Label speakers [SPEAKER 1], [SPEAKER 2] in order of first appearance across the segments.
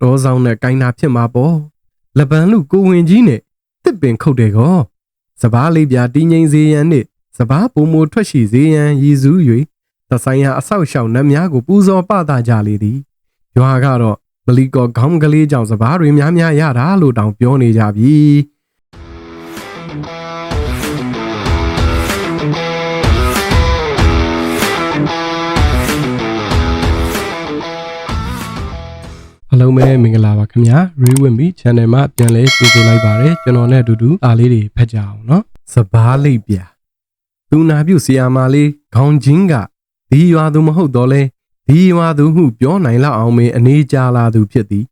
[SPEAKER 1] တောဆောင်နဲ့ကိုင်းတာဖြစ်မှာပေါ့လက်ပံလူကိုဝင်ကြီးနဲ့တစ်ပင်ခုတ်တယ်ကောစပားလေးပြတင်းငိမ့်စေရန်နဲ့စပားပုံမထွက်ရှိစေရန်ရည်စူး၍သဆိုင်ရာအဆောက်ရှောက်နှမ်းများကိုပူဇော်ပသကြလေသည်ရွာကတော့မလီကောခေါင်းကလေးကြောင့်စပားတွေများများရတာလို့တောင်ပြောနေကြပြီ အားလုံးပဲမင်္ဂလာပါခင်ဗျာ Rewinby Channel မှာပြန်လဲကြိုဆိုလိုက်ပါတယ်ကျွန်တော်နဲ့အတူတူအားလေးတွေဖတ်ကြအောင်နော်စဘာလိပ်ပြာသူနာပြုဆီယာမာလေးခေါင်းချင်းကဒီရွာသူမဟုတ်တော့လဲဒီရွာသူဟုပြောနိုင်လောက်အောင်မင်းအနေကြာလာသူဖြစ်သည်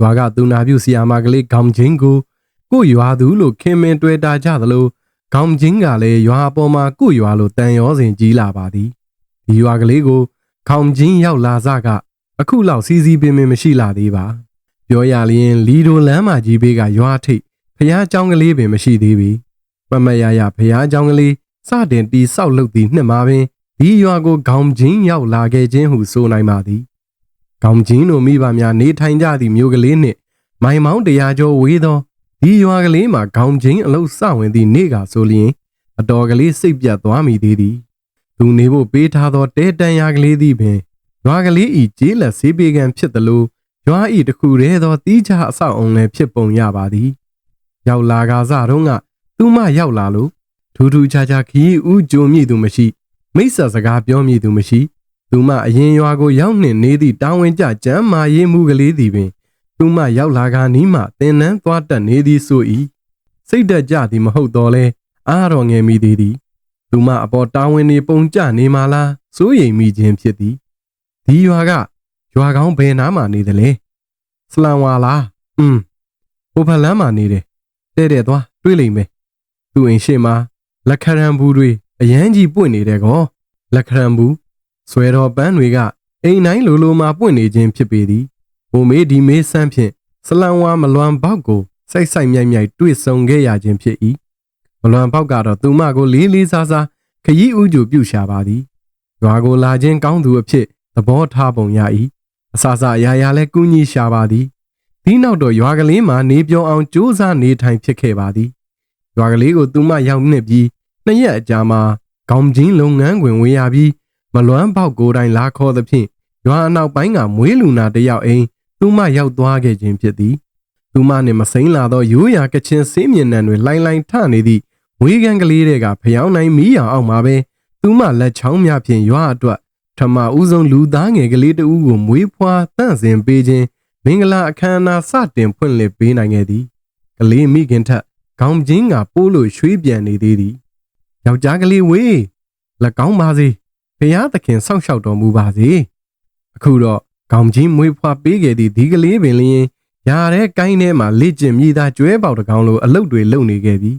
[SPEAKER 1] ရွာကသူနာပြုဆီယာမာကလေးခေါင်းချင်းကိုကို့ရွာသူလို့ခင်မင်တွေ့တာကြသလိုခေါင်းချင်းကလည်းရွာအပေါ်မှာကို့ရွာလို့တန်ရောစဉ်ကြီးလာပါသည်ဒီရွာကလေးကိုခေါင်းချင်းရောက်လာစက အခုလောက်စီစီပင်ပင်မရှိလာသေးပါပြောရလျင်လီဒိုလမ်းမကြီးဘေးကရွာထိပ်ဖះเจ้าကလေးပင်မရှိသေးပြီမမရရဖះเจ้าကလေးစတင်တီဆောက်လုပ်သည်နှစ်မှာပင်ဒီရွာကိုခေါင်းချင်းရောက်လာခဲ့ခြင်းဟုဆိုနိုင်ပါသည်ခေါင်းချင်းတို့မိဘများနေထိုင်ကြသည့်မြို့ကလေးနှင့်မိုင်မောင်းတရားကျော်ဝေးသောဒီရွာကလေးမှာခေါင်းချင်းအလုစဝင်သည့်နေ့ကဆိုလျင်အတော်ကလေးစိတ်ပြတ်သွားမိသေးသည်သူနေဖို့ပေးထားသောတဲတန်ရာကလေးသည်ပင် ရွာကလေးဤကျေးလက်ဆေးပေကံဖြစ်သလိုရွာဤတစ်ခုတည်းသောတီးခြားအဆောက်အုံလည်းဖြစ်ပုံရပါသည်ရောက်လာကစားတော့ကသူမရောက်လာလို့ထူးထူးခြားခြားခီးဦးကြုံမြည်သူမရှိ မိစ္ဆာစကားပြောမြည်သူမရှိသူမအရင်ရွာကိုရောက်နှင့်နေသည့်တာဝန်ကျကျမ်းမာရေးမှုကလေးသည်ပင်သူမရောက်လာကနီးမှတင်နန်းသွားတက်နေသည်ဆို၏စိတ်တက်ကြသည်မဟုတ်တော့လဲအားတော်ငယ်မိသေးသည်သူမအပေါ်တာဝန်နေပုံကျနေမှလားစိုးရိမ်မိခြင်းဖြစ်သည် ဒီရွာကရွာကောင်းဘယ်နားမှာနေသလဲစလန်ဝါလားอืมဟိုဘက်လမ်းမှာနေတယ်တဲ့တဲ့သွားတွေးလိမ့်မယ်သူ့အိမ်ရှိမှာလက်ခရံဘူးတွေအရန်ကြီးပွင့်နေတယ်ကောလက်ခရံဘူးဆွဲတော်ပန်းတွေကအိမ်တိုင်းလိုလိုမှာပွင့်နေခြင်းဖြစ်ပေသည်ဘုံမေးဒီမေးဆန်းဖြင့်စလန်ဝါမလွန်ပေါက်ကိုစိုက်စိုက်မြိုက်မြိုက်တွေ့ဆုံခဲ့ရခြင်းဖြစ်၏မလွန်ပေါက်ကတော့သူမကိုလေးလေးစားစားခရီးဥကြူပြုရှာပါသည်ရွာကိုလာခြင်းကောင်းသူအဖြစ်သ ဘောထားပုံရ၏အဆအဆအရာရာလဲကူးညီရှာပါသည်ဒီနောက်တော့ရွာကလေးမှာနေပြောင်းအောင်ကြိုးစားနေထိုင်ဖြစ်ခဲ့ပါသည်ရွာကလေးကိုသူမရောက်နှစ်ပြီးနှစ်ရက်အကြာမှာခေါင်းချင်းလုပ်ငန်းခွင်ဝင်ရပြီးမလွမ်းပေါက်ကိုယ်တိုင်လာခေါ်သဖြင့်ရွာအနောက်ပိုင်းကမွေးလူနာတစ်ယောက်အိမ်သူမရောက်သွားခဲ့ခြင်းဖြစ်သည်သူမနှင့်မစိမ့်လာသောရိုးရာကချင်းစေးမြင်နံတွေလိုင်းလိုင်းထနေသည့်ဝေးကန်းကလေးတွေကဖျောင်းနိုင်မီးရောင်အောက်မှာပဲသူမလက်ချောင်းများဖြင့်ရွာအတွက် ထမဦးဆုံးလူသားငယ်ကလေးတဦးကိုမွေးဖွားတန့်စင်ပေးခြင်းမင်္ဂလာအခမ်းအနားစတင်ဖွင့်လှစ်ပေးနိုင်ခဲ့သည်ကလေးမိခင်ထက်ခေါင်းချင်းကပိုးလို့ရွှေ့ပြန်နေသေးသည်ယောက်ျားကလေးဝေးလက်ကောင်းပါစေဘုရားသခင်စောင့်ရှောက်တော်မူပါစေအခုတော့ခေါင်းချင်းမွေးဖွားပေးခဲ့သည့်ဒီကလေးပင်လျင်ရာတဲ့ကိုင်းထဲမှာလေ့ကျင့်မိသားကျွဲပေါက်တကောင်လိုအလုတ်တွေလုပ်နေခဲ့ပြီ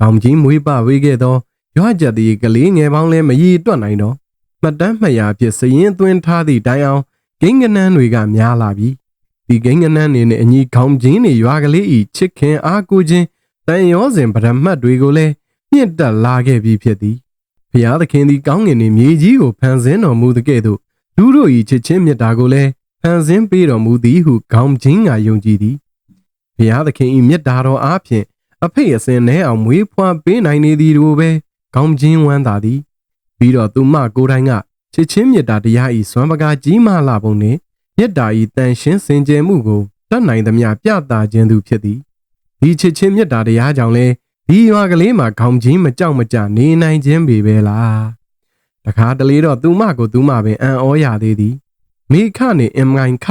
[SPEAKER 1] ခေါင်းချင်းမွေးပဝေးခဲ့သောရွာကြက်သည်ကလေးငယ်ပေါင်းလဲမရည်တွက်နိုင်တော့ မှတ်တမ်းမှတ်ရာဖြစ်စရင်သွင်းထားသည့်တိုင်အောင်ဂိင်းကနန်းတွေကများလာပြီဒီဂိင်းကနန်းနေနဲ့အညီခေါင်းချင်းတွေရွာကလေးဤချစ်ခင်အားကိုခြင်းတန်ရောစဉ်ဗရမတ်တွေကိုလည်းမြင့်တက်လာခဲ့ပြီးဖြစ်သည်ဖျားသခင်သည်ကောင်းငင်နှင့်မြေကြီးကိုဖန်ဆင်းတော်မူသကဲ့သို့လူတို့၏ချစ်ချင်းမြတ်တာကိုလည်းဖန်ဆင်းပေးတော်မူသည်ဟုခေါင်းချင်းကယုံကြည်သည်ဖျားသခင်၏မြတ်တာတော်အားဖြင့်အဖေအစင်နဲ့အောင်မွေးဖွားပေးနိုင်နေသည်တို့ပဲခေါင်းချင်းဝမ်းသာသည် ပြီးတော့သူမကိုယ်တိုင်ကချစ်ချင်းမြတ်တာတရားဤစွမ်းပကားကြီးမားလာပုံနှင့်မြတ်တာဤတန်ရှင်းစင်ကြယ်မှုကိုတတ်နိုင်သမျှပြသခြင်းသူဖြစ်သည်ဒီချစ်ချင်းမြတ်တာတရားကြောင့်လဲဒီရွာကလေးမှာခေါင်းချင်းမကြောက်မကြနေနိုင်ခြင်းပေပဲလားတခါတလေတော့သူမကိုသူမပင်အံ့ဩရသေးသည်မိခနှင့်အင်ငိုင်ခ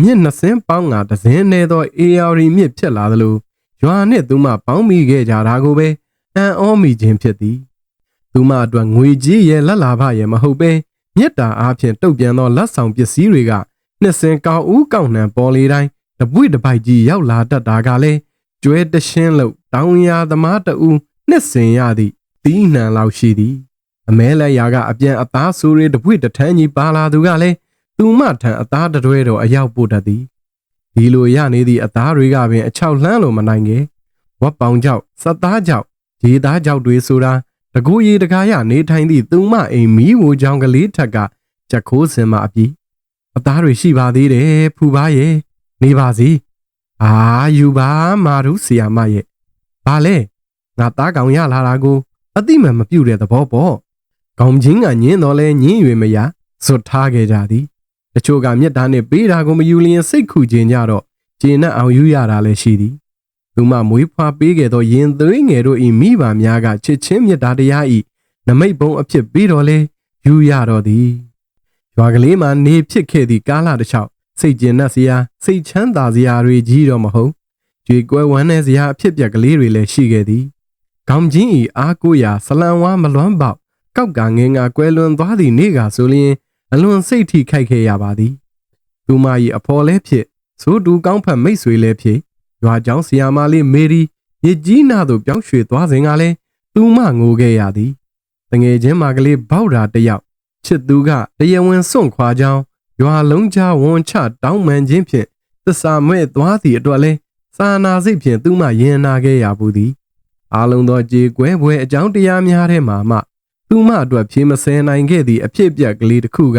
[SPEAKER 1] မြင့်နှစင်းပေါင်းကဒဇင်းနေသောအေယာရီမြစ်ဖြစ်လာသလိုရွာနှင့်သူမပေါင်းမိခဲ့ကြတာကိုပဲအံ့ဩမိခြင်းဖြစ်သည် သူမအတွက်ငွေကြီးရဲ့လက်လာဖရဲ့မဟုတ်ပဲမြတ်တာအားဖြင့်တုတ်ပြန်သောလက်ဆောင်ပစ္စည်းတွေကနှစ်စင်ကောက်ဦးကောက်နှံပေါ်လေတိုင်းတပွေတပိုက်ကြီးရောက်လာတတ်တာကလည်းကျွဲတရှင်းလို့တောင်ယာသမားတဦးနှစ်စင်ရသည့်တီးနှံလောက်ရှိသည်အမဲလက်ရာကအပြန်အသားဆိုးတွေတပွေတထန်းကြီးပါလာသူကလည်းသူမထံအသားတတွဲတော်အရောက်ပို့တတ်သည်ဒီလိုရနေသည့်အသားတွေကပင်အချောက်လှမ်းလို့မနိုင်ခဲ့ဝက်ပေါင်ကြောက်စက်သားကြောက်ရေသားကြောက်တွေဆိုတာ တကူရီတကားရနေထိုင်သည့်သူမအိမ်မီးဝိုချောင်းကလေးထက်ကကြက်ခိုးစင်မအပြီးအသားတွေရှိပါသေးတယ်ဖူပါရဲ့နေပါစီအာယူပါမာရုဆီယာမရဲ့ဘာလဲငါသားကောင်ရလာတာကိုအတိမန်မပြုတ်တဲ့သဘောပေါ့ခေါင်းချင်းကညင်းတော်လဲညင်းရွေမရဇွတ်ထားခဲ့ကြသည်တချို့ကမြတ်သားနဲ့ပေးတာကိုမယူလျင်စိတ်ခုခြင်းကြတော့ကျင်းနဲ့အောင်ယူရတာလည်းရှိသည် သူမမွေးဖွားပေးခဲ့သောရင်သွေးငယ်တို့ဤမိဘများကချစ်ချင်းမြတ်သားတရားဤနမိတ်ဘုံအဖြစ်ပြီးတော့လဲယူရတော့သည်ရွာကလေးမှာနေဖြစ်ခဲ့သည့်ကာလတစ်လျှောက်စိတ်ကျဉ်နှံ့စရာစိတ်ချမ်းသာစရာတွေကြီးတော့မဟုတ်ကြွေကွဲဝမ်းတဲ့စရာအဖြစ်ပြက်ကလေးတွေလည်းရှိခဲ့သည်ခေါင်းချင်းဤအားကိုရာဆလံဝါမလွမ်းပေါက်ကောက်ကငင်းငါကွဲလွန်သွားသည့်နေ့ကဆိုလျင်အလွန်စိတ်ထိခိုက်ခဲ့ရပါသည်သူမ၏အဖော်လဲဖြစ်သို့တူကောင်းဖက်မိတ်ဆွေလဲဖြစ် ရွာကျောင်းဆီယာမလေးမေရီမြစ်ကြီးနာသို့ပြောင်းရွှေ့သွားစဉ်ကလည်းသူမငိုခဲ့ရသည်တငယ်ချင်းမကလေးဘောက်တာတယောက်ချစ်သူကတရားဝင်စွန့်ခွာကြောင်းရွာလုံးကြားဝန်ချတောင်းပန်ခြင်းဖြင့်သစ္စာမဲ့သွားသည့်အတွက်လဲစာနာစိတ်ဖြင့်သူမရင်နာခဲ့ရဘူးသည်အာလုံသောကြေကွဲပွဲအကြောင်းတရားများထဲမှာမှသူမအတွက်ဖြေမစဲနိုင်ခဲ့သည့်အဖြစ်ပြက်ကလေးတစ်ခုက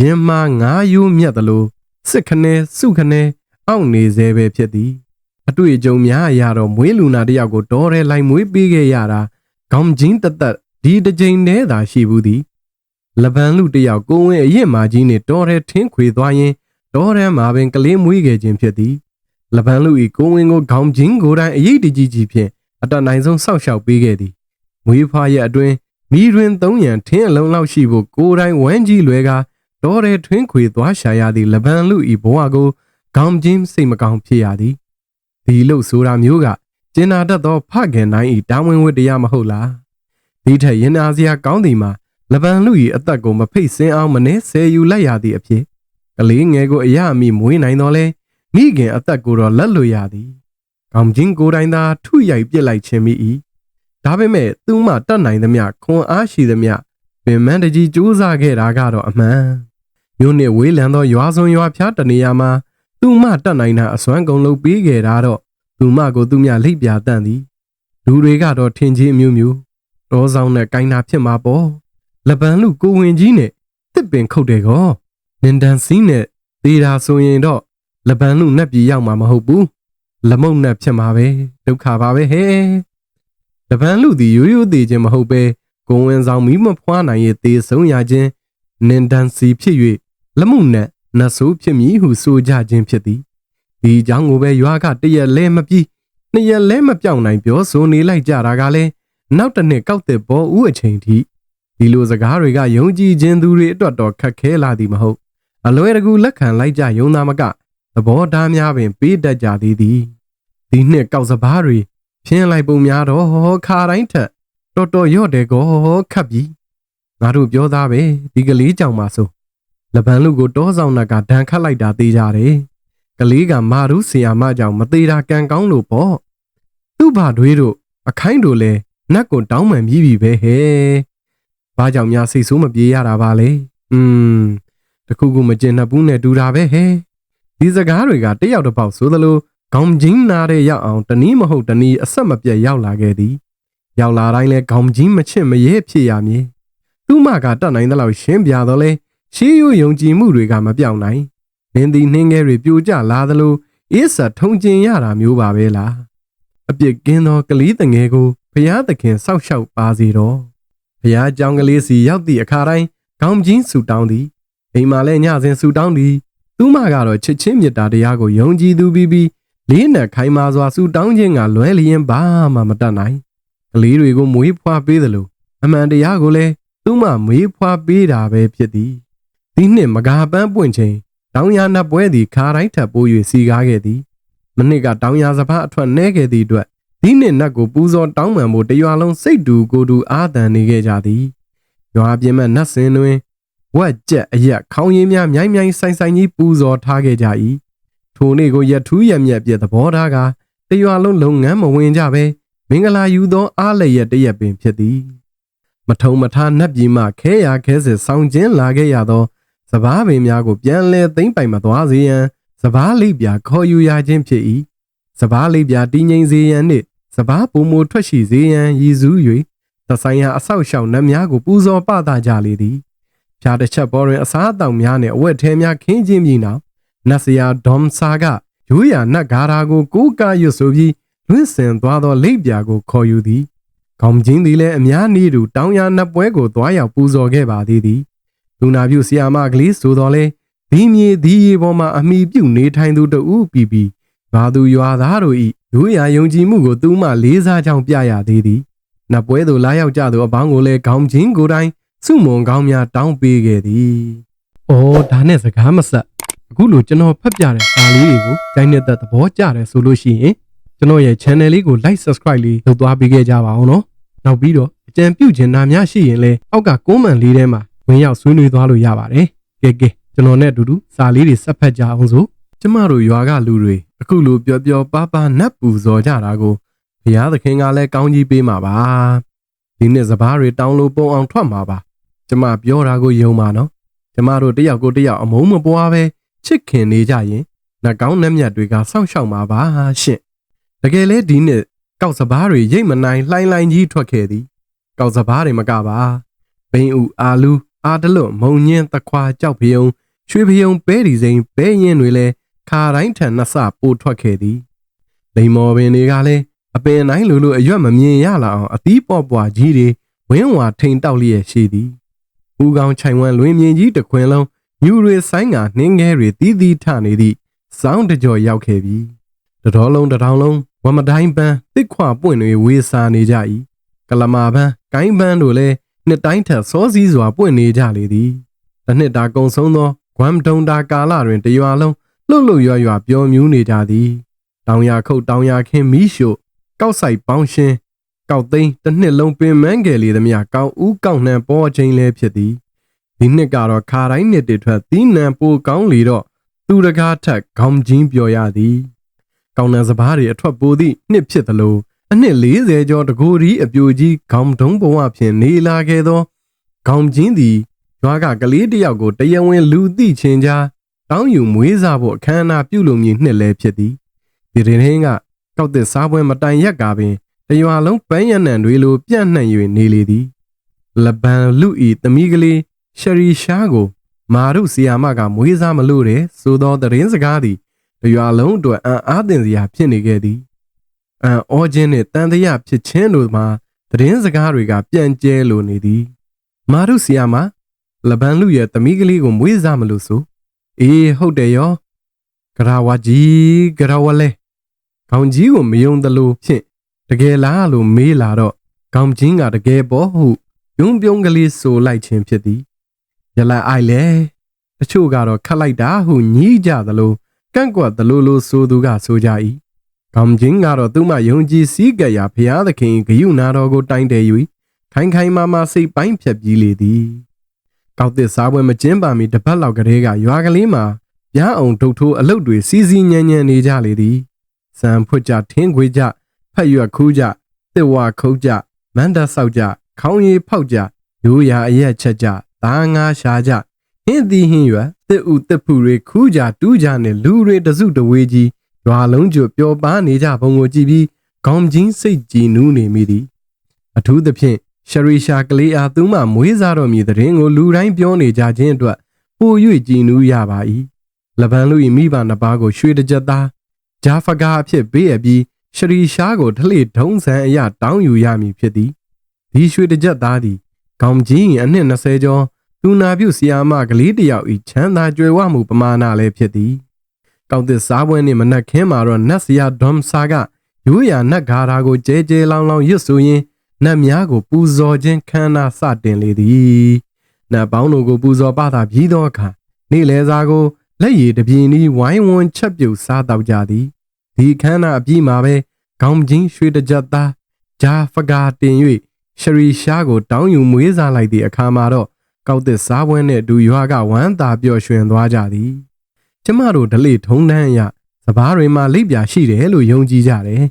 [SPEAKER 1] ရင်မာငါးယူးမြတ်သလိုစစ်ခနဲစုခနဲအောင့်နေစေပဲဖြစ်သည် အတွေ့အကြုံများအရတော့မွေးလူနာတယောက်ကိုတော်ရဲလိုက်မွေးပေးခဲ့ရတာခေါင်းချင်းတသက်ဒီတစ်ကြိမ်တည်းသာရှိဘူးသည်လပန်လူတယောက်ကိုဝင်အရင်မာကြီးနဲ့တော်ရဲထင်းခွေသွားရင်တော်ရဲမှာပင်ကလေးမွေးခဲ့ခြင်းဖြစ်သည်လပန်လူဤကိုဝင်ကိုခေါင်းချင်းကိုယ်တိုင်အရေးတကြီးကြီးဖြင့်အတတ်နိုင်ဆုံးစောက်ရှောက်ပေးခဲ့သည်မွေးဖွားရဲ့အတွင်းမိတွင်သုံးရန်ထင်းအလုံးလောက်ရှိဖို့ကိုယ်တိုင်ဝမ်းကြီးလွယ်ကာတော်ရဲထွင်းခွေသွားရှာရသည့်လပန်လူဤဘဝကိုခေါင်းချင်းစိတ်မကောင်းဖြစ်ရသည် ဒီလို့ဆိုတာမျိုးကကျင်နာတတ်သောဖခင်နိုင်ဤတာဝန်ဝတ္တရားမဟုတ်လားဒီထက်ရင်နာစရာကောင်းသည်မှာလပန်လူဤအသက်ကိုမဖိတ်စင်းအောင်မနှဲဆယ်ယူလိုက်ရသည့်အဖြစ်ကလေးငယ်ကိုအရအမိမွေးနိုင်တော်လဲမိခင်အသက်ကိုတော့လက်လွတ်ရသည်ကောင်းချင်းကိုယ်တိုင်သာထုရိုက်ပြစ်လိုက်ခြင်းမိ၏ဒါပေမဲ့သူမှတတ်နိုင်သမျှခွန်အားရှိသမျှပင်မန်းတကြီးစူးစမ်းခဲ့တာကတော့အမှန်မြို့နှစ်ဝေးလံသောရွာစွန်ရွာဖျားတနေရာမှာ သူမှတတ်နိုင်တာအစွမ်းကုန်လုပ်ပေးခဲ့တာတော့သူမကိုသူမြလိပ်ပြတန့်သည်လူတွေကတော့ထင်ကြီးအမျိုးမျိုးတောဆောင်နဲ့ကိုင်းတာဖြစ်မှာပေါ့လပန်လူကိုဝင်ကြီးနဲ့တစ်ပင်ခုတ်တယ်ကောနင်တန်စီးနဲ့သေးတာဆိုရင်တော့လပန်လူနဲ့ပြည်ရောက်မှာမဟုတ်ဘူးလမုံနဲ့ဖြစ်မှာပဲဒုက္ခပါပဲဟဲ့လပန်လူသည်ရိုးရိုးသေးခြင်းမဟုတ်ပဲကိုဝင်ဆောင်မီးမဖွားနိုင်ရဲ့သေဆုံးရခြင်းနင်တန်စီဖြစ်၍လမှုနဲ့ နတ်ဆိုးဖြစ်မည်ဟုဆိုကြခြင်းဖြစ်သည်ဒီအကြောင်းကိုပဲရွာကတရက်လဲမပြီးနှစ်ရက်လဲမပြောင်းနိုင်ပြောဆိုနေလိုက်ကြတာကလည်းနောက်တစ်နှစ်ကောက်တဲ့ဘောဥအချိန်ထိဒီလိုစကားတွေကယုံကြည်ခြင်းသူတွေအတွက်တော့ခက်ခဲလာသည်မဟုတ်အလွယ်တကူလက်ခံလိုက်ကြယုံသားမကသဘောထားများပင်ပေးတတ်ကြသေးသည်ဒီနှစ်ကောက်စပားတွေဖြင်းလိုက်ပုံများတော့ခါတိုင်းထက်တော်တော်ရော့တယ်ကောခတ်ပြီငါတို့ပြောသားပဲဒီကလေးကြောင်ပါဆို လပန်လူကိုတောဆောင်နာကဒဏ်ခတ်လိုက်တာသေးကြတယ်ကလေးကမာရုဆီယာမကြောင့်မသေးတာကံကောင်းလို့ပေါ့သူ့ဘာတွေတို့အခိုင်းတို့လဲနတ်ကိုတောင်းမှန်ပြီးပြီပဲဟဲ့ဘာကြောင့်များစိတ်ဆိုးမပြေရတာပါလဲอืมတခုခုမကျင်နှစ်ဘူးနဲ့တူတာပဲဟဲ့ဒီစကားတွေကတယောက်တစ်ပေါက်ဆိုသလိုခေါင်းချင်းနာတဲ့ရောက်အောင်တနည်းမဟုတ်တနည်းအဆက်မပြတ်ရောက်လာခဲ့သည်ရောက်လာတိုင်းလဲခေါင်းချင်းမချစ်မရဲဖြစ်ရမည်သူ့မကတတ်နိုင်သလောက်ရှင်းပြတော့လဲ ရှေးရိုးယုံကြည်မှုတွေကမပြောင်းနိုင်မင်းသည်နှင်းငယ်တွေပြိုကျလာသလိုအေးဆက်ထုံကျင်ရတာမျိုးပါပဲလားအပြစ်ကင်းသောကလေးတငယ်ကိုဘုရားသခင်စောက်ရှောက်ပါစေတော့ဘုရားကြောင့်ကလေးစီရောက်သည့်အခါတိုင်းခေါင်းချင်းဆူတောင်းသည်အိမ်မှာလည်းညစဉ်ဆူတောင်းသည်သူမကတော့ချစ်ချင်းမေတ္တာတရားကိုယုံကြည်သူပြီးပြီးလေးနက်ခိုင်မာစွာဆူတောင်းခြင်းကလွဲလျင်ဘာမှမတတ်နိုင်ကလေးတွေကိုမွေးဖွားပေးသလိုအမှန်တရားကိုလည်းသူမမွေးဖွားပေးတာပဲဖြစ်သည် ဒီနှစ်မကာပန်းပွင့်ချိန်တောင်ယာနတ်ပွဲသည်ခါတိုင်းထပ်ပိုး၍စီကားခဲ့သည်မနစ်ကတောင်ယာစပားအထွက်နှဲခဲ့သည့်အတွက်ဒီနှစ်နတ်ကိုပူဇော်တောင်းပန်ဖို့တရွာလုံးစိတ်တူကိုယ်တူအာသန်နေခဲ့ကြသည်ရွာပြင်းမဲ့နတ်စင်တွင်ဝက်ကြက်အရက်ခေါင်းရင်းများမြိုင်မြိုင်ဆိုင်ဆိုင်ကြီးပူဇော်ထားခဲ့ကြ၏ထိုနေ့ကိုရထူးရမြက်ပြသဘောထားကတရွာလုံးလုပ်ငန်းမဝင်ကြပဲမင်္ဂလာယူသောအားလျက်တရက်ပင်ဖြစ်သည် မထုံမထားနတ်ပြည်မှခဲရခဲစစ်ဆောင်ကျင်းလာခဲ့ရသော စပားပင်များကိုပြန်လဲသိမ့်ပိုင်မသွားစေရန်စပားလိပ်ပြာခေါ်ယူရခြင်းဖြစ်၏စပားလိပ်ပြာတည်ငြိမ်စေရန်နှင့်စပားပုံမထွက်ရှိစေရန်ရည်စူး၍သဆိုင်ရာအဆောက်ရှောက်နတ်များကိုပူဇော်ပသကြလေသည်ဖြာတစ်ချက်ပေါ်တွင်အစားအသောက်များနှင့်အဝတ်ထဲများခင်းခြင်းပြီးနောက်နတ်ဆရာဒေါမ်ဆာကရိုးရာနတ်ဂါရာကိုကိုးကားရွတ်ဆိုပြီးလွင့်စင်သွားသောလိပ်ပြာကိုခေါ်ယူသည်ခေါင်းချင်းသည်လည်းအများနည်းတူတောင်ယာနတ်ပွဲကိုသွားရောက်ပူဇော်ခဲ့ပါသေးသည် လူနာပြုဆရာမကလေးဆိုတော်လဲဒီမြေဒီရေပေါ်မှာအမိပြုတ်နေထိုင်သူတဦးပြီးပြီးဘာသူရွာသားတို့ဤရိုးရာယုံကြည်မှုကိုသူမှလေးစားကြောင်းပြရသေးသည်နတ်ပွဲသို့လာရောက်ကြသူအပေါင်းကိုလည်းခေါင်းချင်းကိုယ်တိုင်စုမုံကောင်းများတောင်းပေးခဲ့သည်။အော်ဒါနဲ့စကားမဆက်အခုလိုကျွန်တော်ဖတ်ပြတဲ့စာလေးတွေကိုကြိုင်းနေတဲ့သဘောကျတယ်ဆိုလို့ရှိရင်ကျွန်တော်ရဲ့ channel လေးကို like subscribe လေးလုပ်သွားပေးခဲ့ကြပါအောင်နော်။နောက်ပြီးတော့အကြံပြုချင်တာများရှိရင်လည်းအောက်က comment လေးထဲမှာ ဝင်ရောက်ဆွေးနွေးသွားလို့ရပါတယ်။ကဲကဲကျွန်တော်နဲ့အတူတူစာလေးတွေဆက်ဖတ်ကြအောင်ဆိုကျမတို့ရွာကလူတွေအခုလိုပျော်ပျော်ပါးပါးနတ်ပူဇော်ကြတာကိုဘုရားသခင်ကလည်းကောင်းကြီးပေးမှာပါ။ဒီနှစ်စပားတွေတောင်းလို့ပုံအောင်ထွက်မှာပါ။ကျမပြောတာကိုယုံပါနော်။ကျမတို့တယောက်ကိုတယောက်အမုန်းမပွားပဲချစ်ခင်နေကြရင်နှကောင်းနှက်မြတ်တွေကစောင့်ရှောက်မှာပါရှင့်။တကယ်လဲဒီနှစ်ကောက်စပားတွေရိတ်မနိုင်လှိုင်းလှိုင်းကြီးထွက်ခဲ့သည်။ကောက်စပားတွေမကပါ။ဘိန်းဥအာလူ အာတလွတ်မုံညင်းတခွာကြောက်ဖျုံရွှေဖျုံပဲဒီစိန်ပဲရင်တွေလဲခါတိုင်းထန်နှစ်ဆပိုထွက်ခဲ့သည်။လိမ္မော်ပင်တွေကလည်းအပင်တိုင်းလိုလိုအရွက်မမြင်ရလာအောင်အသီးပေါ်ပွားကြီးတွေဝင်းဝါထိန်တောက်လျက်ရှိသည်။ဦးကောင်းချိုင်ဝမ်လွင်မြင်ကြီးတစ်ခွင်လုံးညူတွေဆိုင်းကနှင်းငယ်တွေတီးတီးထနေသည့်စောင်းတကြော်ရောက်ခဲ့ပြီ။တတော်လုံးတထောင်လုံးဝမတိုင်းပန်းတစ်ခွပွင့်တွေဝေစာနေကြ၏။ကလမာပန်းကိုင်းပန်းတို့လည်း နှစ်တိုင်းထက်စောစည်းစွာပွင့်နေကြလေသည်။တစ်နှစ်တာကုံဆုံးသောဂွမ်ဒုံတာကာလတွင်တရွာလုံးလှုပ်လှုပ်ရွရွပျော်မြူးနေကြသည်။တောင်ရခုတ်တောင်ရခင်းမီးရှို့ကောက်ဆိုင်ပေါင်းရှင်းကောက်သိန်းတစ်နှစ်လုံးပင်မန်းငယ်လေသမျှကောက်ဦးကောက်နှံပေါ်ချင်းလဲဖြစ်သည်ဒီနှစ်ကတော့ခါတိုင်းနှစ်တွေထွက်သီးနှံပိုကောင်းလေတော့သူတကားထက်ခေါင်းချင်းပြော်ရသည်ကောင်းနှံစပားတွေအထွက်ပိုသည့်နှစ်ဖြစ်သလို အနှစ်40ကျော်တကိုရီအပြိုကြီးခေါင်းတုံးဘဝဖြင့်နေလာခဲ့သောခေါင်းချင်းသည်ရွာကကလေးတယောက်ကိုတရားဝင်လူသိချင်းကြားတောင်းယူမွေးစားဖို့အခမ်းအနားပြုလုပ်မည်နှစ်လဲဖြစ်သည်ဒီရင်ဟင်းကကောက်တဲ့စားပွဲမတိုင်ရက်ကပင်တရွာလုံးပန်းရနံတွေလိုပြန့်နှံ့၍နေလေသည်လဘန်လူဤသမီးကလေးရှရီရှားကို မာရုဆီယာမကမွေးစားမလို့တဲ့ဆိုသောသတင်းစကားသည်တရွာလုံးအတွက်အံ့အားသင့်စရာဖြစ်နေခဲ့သည် အံ့ဩခြင်းနှင့်တန်တရားဖြစ်ခြင်းတို့မှာသတင်းစကားတွေကပြန့်ကျဲလိုနေသည်မာရုဆီယာမလဘန်လူရဲ့သမီးကလေးကိုမွေးစားမလို့ဆိုအေးဟုတ်တယ်ရောဂရဝကြီးဂရဝလဲခေါင်းကြီးကိုမယုံသလိုဖြင့်တကယ်လားလို့မေးလာတော့ခေါင်းချင်းကတကယ်ပေါ့ဟုပြုံးပြုံးကလေးဆိုလိုက်ခြင်းဖြစ်သည်ရလအိုက်လေတချို့ကတော့ခတ်လိုက်တာဟုညည်းကြသလိုကန့်ကွက်သလိုလိုဆိုသူကဆိုကြ၏ ခေါင်းချင်းကတော့သူ့မယုံကြည်စည်းကပ်ရာဘုရားသခင်ဂယုနာတော်ကိုတိုင်တယ်၍ခိုင်ခိုင်မာမာစိတ်ပိုင်းဖြတ်ပြီးလေသည်ကောက်တစ်စားပွဲမကျင်းပါမီတပတ်လောက်ကလေးကရွာကလေးမှာပြားအောင်ဒုတ်ထိုးအလုတ်တွေစီစီညံညံနေကြလေသည်စံဖွတ်ကြထင်းခွေကြဖက်ရွက်ခူးကြတစ်ဝါခုတ်ကြမန္တဆောက်ကြခေါင်းရည်ဖောက်ကြရိုးရာအရက်ချက်ကြသားငါရှာကြဟင်းသီးဟင်းရွက်တစ်ဥတစ်ဖူတွေခူးကြတူးကြနဲ့လူတွေတစုတဝေးကြီး ရွာလုံးကျွပျော်ပါနေကြပုံကိုကြည့်ပြီးခေါင်းချင်းစိတ်ကြည်နူးနေမိသည်အထူးသဖြင့်ရှရီရှာကလေးအားသူမှမွေးစားတော်မူတဲ့ရင်ကိုလူတိုင်းပြောနေကြခြင်းအတွက်ပို၍ကြည်နူးရပါ၏လပန်လူ၏မိဘနှစ်ပါးကိုရွှေတကြက်သားဂျာဖကာအဖြစ်ပေးအပ်ပြီးရှရီရှားကိုထလေထုံးစံအရတောင်းယူရမည်ဖြစ်သည်ဒီရွှေတကြက်သားသည်ခေါင်းကြီးအနှစ်20ကျော်သူနာပြုဆီယာမကလေးတယောက်ဤချမ်းသာကြွယ်ဝမှုပမာဏလည်းဖြစ်သည် ကောက်တဲ့စားပွဲနှင့်မနက်ခင်းမှာတော့နတ်ဆီယာဒွမ်ဆာကရိုးရာနတ်ဂါရာကိုကျဲကျဲလောင်းလောင်းရွတ်ဆိုရင်းနတ်များကိုပူဇော်ခြင်းခမ်းနားစတင်လေသည်နတ်ပေါင်းတို့ကိုပူဇော်ပတာပြီးသောအခါနေ့လယ်စာကိုလက်ရည်တပြင်းဤဝိုင်းဝန်းချက်ပြုတ်စားတော့ကြသည်ဒီခမ်းနားအပြီးမှာပဲခေါင်းချင်းရွှေတကြက်သားဂျာဖကာတင်၍ရှရီရှားကို တောင်းယူမွေးစားလိုက်သည့်အခါမှာတော့ကောက်တဲ့စားပွဲနှင့်အတူရွာကဝမ်းသာပျော်ရွှင်သွားကြသည် ကျမတို့ဒလိထုံတန်းအရစပားတွေမှာလိပ်ပြာရှိတယ်လို့ယုံကြည်ကြတယ်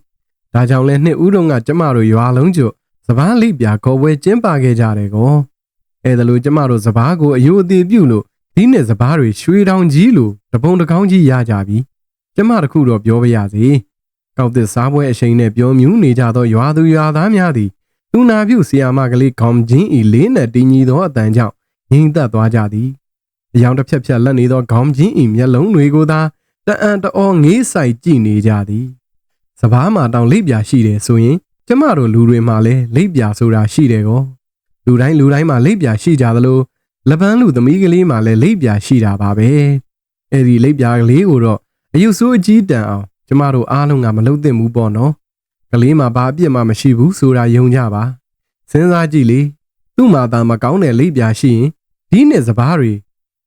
[SPEAKER 1] ဒါကြောင့်လဲနှစ်ဦးတုန်းကကျမတို့ရွာလုံးကျွစပားလိပ်ပြာခေါ်ပွဲကျင်းပခဲ့ကြတယ်ကောအဲဒါလို့ကျမတို့စပားကိုအယိုအသေးပြုလို့ဒီနှစ်စပားတွေရွှေတောင်ကြီးလိုတပုံတကောင်းကြီးရကြပြီကျမတခုတော့ပြောပြရစီကောက်သစ်စားပွဲအချိန်နဲ့ပြောမြူးနေကြသောရွာသူရွာသားများသည်သူနာပြုဆီယာမကလေးခေါမ်ချင်းဤလေးနဲ့တင်းကြီးသောအတန်ကြောင့်ငြိမ်သက်သွားကြသည် အယောင်တစ်ဖြက်ဖြက်လက်နေသောခေါင်းချင်းဤမျက်လုံးတွေကိုသာတအံ့တအောငေးဆိုင်ကြည့်နေကြသည်စပားမှာတောင်လိပ်ပြာရှိတယ်ဆိုရင်ကျမတို့လူတွေမှာလည်းလိပ်ပြာဆိုတာရှိတယ်ကောလူတိုင်းလူတိုင်းမှာလိပ်ပြာရှိကြသလိုလက်ပန်းလူသမီးကလေးမှာလည်းလိပ်ပြာရှိတာပါပဲအဲ့ဒီလိပ်ပြာကလေးကိုတော့အယုဆိုးအကြီးတန်အောင်ကျမတို့အားလုံးကမလုပ်သင့်ဘူးပေါ့နော်ကလေးမှာဘာအပြစ်မှမရှိဘူးဆိုတာယုံကြပါစဉ်းစားကြည့်လေသူ့မှာသာမကောင်းတဲ့လိပ်ပြာရှိရင်ဒီနှစ်စပားတွေ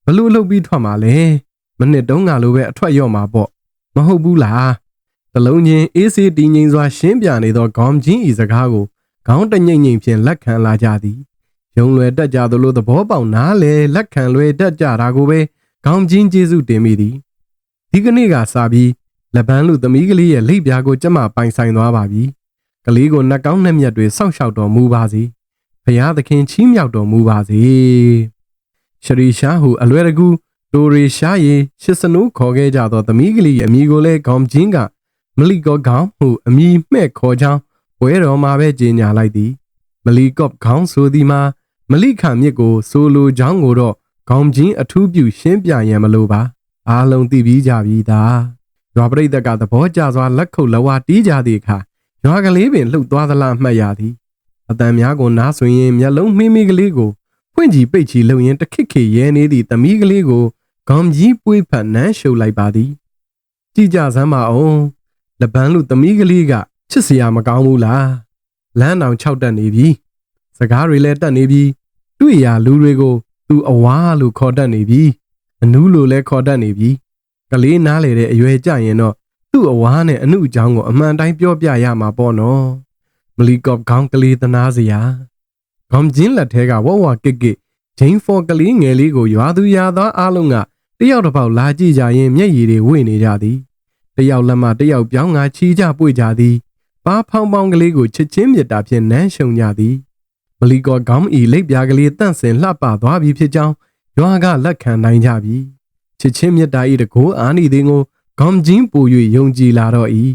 [SPEAKER 1] ဘလို့လှုပ်ပြီးထွက်မှာလဲမနှစ်တုန်းကလိုပဲအထွက်ရော့မှာပေါ့မဟုတ်ဘူးလားတလုံးချင်းအေးစေးတည်ငြိမ်စွာရှင်းပြနေသောခေါင်းချင်းဤစကားကိုခေါင်းတငိမ့်ငိမ့်ဖြင့်လက်ခံလာကြသည်ယုံလွယ်တတ်ကြသလိုသဘောပေါက်နားလေလက်ခံလွယ်တတ်ကြတာကိုပဲခေါင်းချင်းကျေးဇူးတင်မိသည်ဒီကနေ့ကစပြီးလက်ပန်းလူသမီးကလေးရဲ့လိပ်ပြာကိုကျမပိုင်ဆိုင်သွားပါပြီကလေးကိုနှက်ကောင်းနှက်မြက်တွေစောင့်ရှောက်တော်မူပါစေဖရာသခင်ချီးမြှောက်တော်မူပါစေ ရှရီရှာဟုအလွယ်တကူတိုရီရှာယေရှစ်စနိုးခေါ်ခဲ့ကြသောသမီးကလေးရဲ့အမည်ကိုလည်းခေါင်းချင်းကမလီကောခေါင်းဟုအမည်မှဲ့ခေါ်ကြောင်းဝဲတော်မှာပဲကြေညာလိုက်သည်မလီကော့ခေါင်းဆိုသည်မှာမလိခမြစ်ကိုဆိုလိုကြောင်းကိုတော့ခေါင်းချင်းအထူးပြုရှင်းပြရန်မလိုပါ အားလုံးသိပြီးကြပြီသားရွာပရိသတ်ကသဘောကျစွာလက်ခုပ်လက်ဝါးတီးကြသည့်အခါရွာကလေးပင်လှုပ်သွားသလားမှတ်ရသည်အတန်များကိုနားဆွရင်မျက်လုံးမိမိကလေးကို ဖွင့်ကြည့်ပိတ်ချီလုံရင်တခစ်ခေရဲနေသည့်သမီးကလေးကိုခေါင်းကြီးပွေးဖက်နန်းရှုပ်လိုက်ပါသည်ကြည်ကြစမ်းပါအောင်လက်ပန်းလူသမီးကလေးကချစ်စရာမကောင်းဘူးလားလမ်းတောင်ခြောက်တက်နေပြီစကားတွေလည်းတက်နေပြီတွေ့ရလူတွေကိုသူအဝါလို့ခေါ်တတ်နေပြီအနူးလို့လည်းခေါ်တတ်နေပြီကလေးနားလေတဲ့အရွယ်ကြရင်တော့သူ့အဝါနဲ့အနုအကြောင်းကိုအမှန်တိုင်းပြောပြရမှာပေါ့နော်မလီကော့ခေါင်းကလေးသနာစရာ ဂမ်ဂျင်းလက်ထဲကဝဝကစ်ကစ်ဂျိန်းဖော်ကလေးငယ်လေးကိုရွာသူရွာသားအားလုံးကတယောက်တစ်ပေါက်လာကြည့်ကြရင်မျက်ရည်တွေဝေနေကြသည်တယောက်လက်မတယောက်ပြောင်းငါချီကြပွေကြသည်ပါဖောင်းပေါင်းကလေးကိုချစ်ချင်းမြတ်တာဖြင့်နမ်းရှုံကြသည်မလီကောခေါင်းဤလိပ်ပြားကလေးတန့်စင်လှပသွားပြီဖြစ်ကြောင်းရွာကလက်ခံနိုင်ကြပြီချစ်ချင်းမြတ်တာဤတကိုးအာနီသည်ကိုဂမ်ဂျင်းပူ၍ယုံကြည်လာတော့၏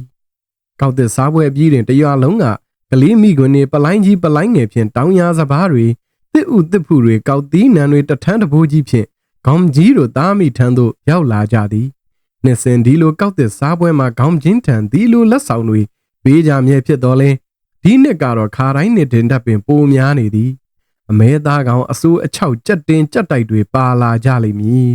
[SPEAKER 1] ကောက်တဲ့စားပွဲအပြီးတွင်တရွာလုံးက ကလေးမိခွန်းနေပလိုင်းကြီးပလိုင်းငယ်ဖြင့်တောင်းရစပားတွေတစ်ဥတစ်ဖူတွေကောက်သီးနံတွေတထန်းတဘိုးကြီးဖြင့်ဂမ်ကြီးတို့သားမိထန်းသို့ရောက်လာကြသည်နှစ်စင်ဒီလိုကောက်တဲ့စားပွဲမှာဂမ်ဂျင်းထံဒီလိုလက်ဆောင်တွေပေးကြမြဲဖြစ်တော်လဲဒီနှစ်ကတော့ခါတိုင်းနှစ်တင်တတ်ပင်ပိုများနေသည်အမဲသားကောင်အစိုးအချောက်ကြက်တင်ကြက်တိုက်တွေပါလာကြလိမ့်မည်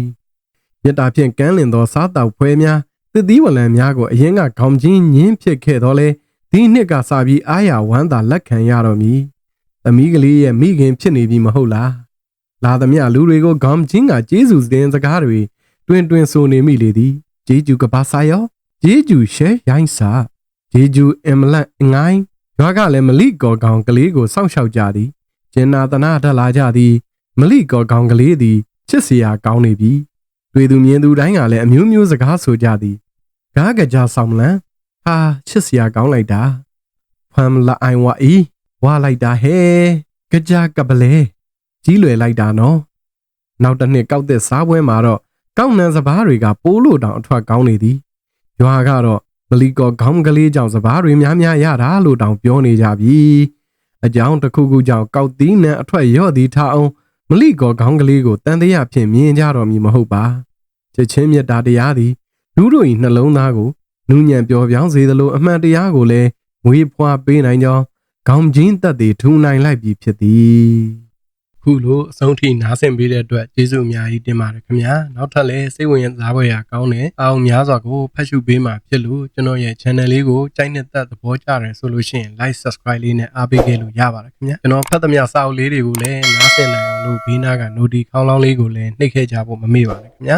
[SPEAKER 1] မြတ်တာဖြင့်ကန်းလင်သောစားတောက်ဖွဲများသစ်သီးဝလံများကိုအရင်ကခေါင်းချင်းညင်းဖြစ်ခဲ့တော်လဲ ဒီနှစ်ကစပြီးအားရဝမ်းသာလက်ခံရတော်မူ။သမီးကလေးရဲ့မိခင်ဖြစ်နေပြီမဟုတ်လား။လာသမျှလူတွေကိုဂမ်ချင်းကကျေးဇူးတင်စကားတွေတွင်တွင်ဆိုနေမိလေသည်။ဂျေဂျူကဘာစာယောဂျေဂျူရှဲရိုင်းစာဂျေဂျူအင်မလန်ငိုင်းရွာကလည်းမလိကောကောင်ကလေးကိုစောင့်ရှောက်ကြသည်။ကျင်နာတနာတက်လာကြသည်မလိကောကောင်ကလေးသည်ချစ်စရာကောင်းနေပြီ။တွေ့သူမြင်သူတိုင်းကလည်းအမျိုးမျိုးစကားဆိုကြသည်။ကားကကြဆောင်မလန် ဟာချစ်စရာကောင်းလိုက်တာဖမ်လာအိုင်ဝါအီဝါလိုက်တာဟဲကြကြကပလဲကြီးလွယ်လိုက်တာနော်နောက်တစ်နှစ်ကောက်တဲ့စားပွဲမှာတော့ကောက်နံစပားတွေကပိုးလို့တောင်အထွက်ကောင်းနေသည်ရွာကတော့မလီကောခေါင်းကလေးကြောင့်စပားတွေများများရတာလို့တောင်ပြောနေကြပြီအကြောင်းတစ်ခုခုကြောင့်ကောက်သီးနံအထွက်ရော့သည်ထားအောင်မလီကောခေါင်းကလေးကိုတန်တရားဖြင့်မြင်ကြတော်မူမဟုတ်ပါချစ်ချင်းမြတ်တာတရားသည်လူတို့၏နှလုံးသားကို နူးညံ့ပျော်ပြောင်းစေသလိုအမှန်တရားကိုလည်းငွေဖွာပေးနိုင်ကြောင်းခေါင်းချင်းသက်သေထူနိုင်လိုက်ပြီဖြစ်သည်ခုလိုအဆုံးထိနားဆင်ပေးတဲ့အတွက်ကျေးဇူးအများကြီးတင်ပါတယ်ခင်ဗျာနောက်ထပ်လည်းစိတ်ဝင်စားဖွယ်ရာကောင်းတဲ့အောင်များစွာကိုဖတ်ရှုပေးမှာဖြစ်လို့ကျွန်တော်ရဲ့ channel လေးကိုကြိုက်နေတဲ့သဘောကျတယ်ဆိုလို့ရှိရင် like subscribe လေးနဲ့အားပေးခဲ့လို့ရပါတယ်ခင်ဗျာကျွန်တော်ဖတ်သမျှစာအုပ်လေးတွေကိုလည်းနားဆင်နိုင်အောင်လို့ဘေးနားက notification ခေါင်းလောင်းလေးကိုလည်းနှိပ်ခဲ့ကြဖို့မမေ့ပါနဲ့ခင်ဗျာ